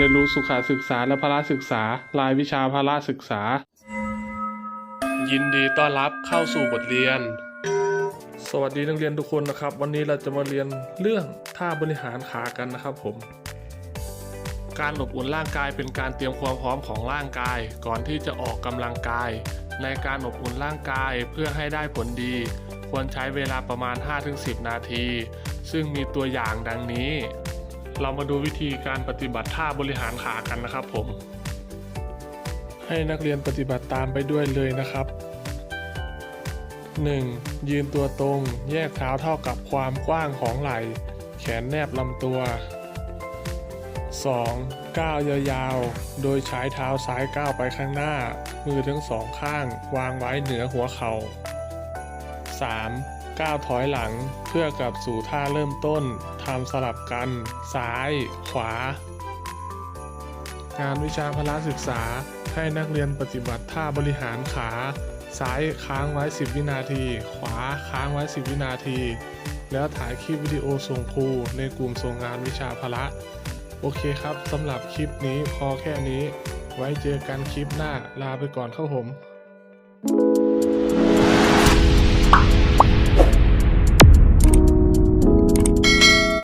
เรียนรู้สุขศึกษาและพละศึกษา รายวิชาพละศึกษา ยินดีต้อนรับเข้าสู่บทเรียน สวัสดีนักเรียนทุกคนนะครับ วันนี้เราจะมาเรียนเรื่องท่าบริหารขากันนะครับผม การอบอุ่นร่างกายเป็นการเตรียมความพร้อมของร่างกาย ก่อนที่จะออกกำลังกาย ในการอบอุ่นร่างกายเพื่อให้ได้ผลดี ควรใช้เวลาประมาณ 5-10 นาที ซึ่งมีตัวอย่างดังนี้ เรามาดูวิธีการปฏิบัติท่าบริหารขากันนะครับผม ให้นักเรียนปฏิบัติตามไปด้วยเลยนะครับ 1. ยืนตัวตรง แยกเท้าเท่ากับความกว้างของไหล่ แขนแนบลำตัว 2. ก้าวยาวๆ โดยใช้เท้าซ้ายก้าวไปข้างหน้า มือทั้งสองข้าง วางไว้เหนือหัวเขา่า 3. ก้าวถอยหลังเพื่อกลับสู่ท่าเริ่มต้นทำสลับกัน ซ้าย ขวา งานวิชาพละศึกษาให้นักเรียนปฏิบัติท่าบริหารขา ซ้ายค้างไว้ 10 วินาที ขวาค้างไว้ 10 วินาที แล้วถ่ายคลิปวิดีโอส่งครูในกลุ่มส่งงานวิชาพละ โอเคครับสำหรับคลิปนี้พอแค่นี้ ไว้เจอกันคลิปหน้าลาไปก่อนครับผม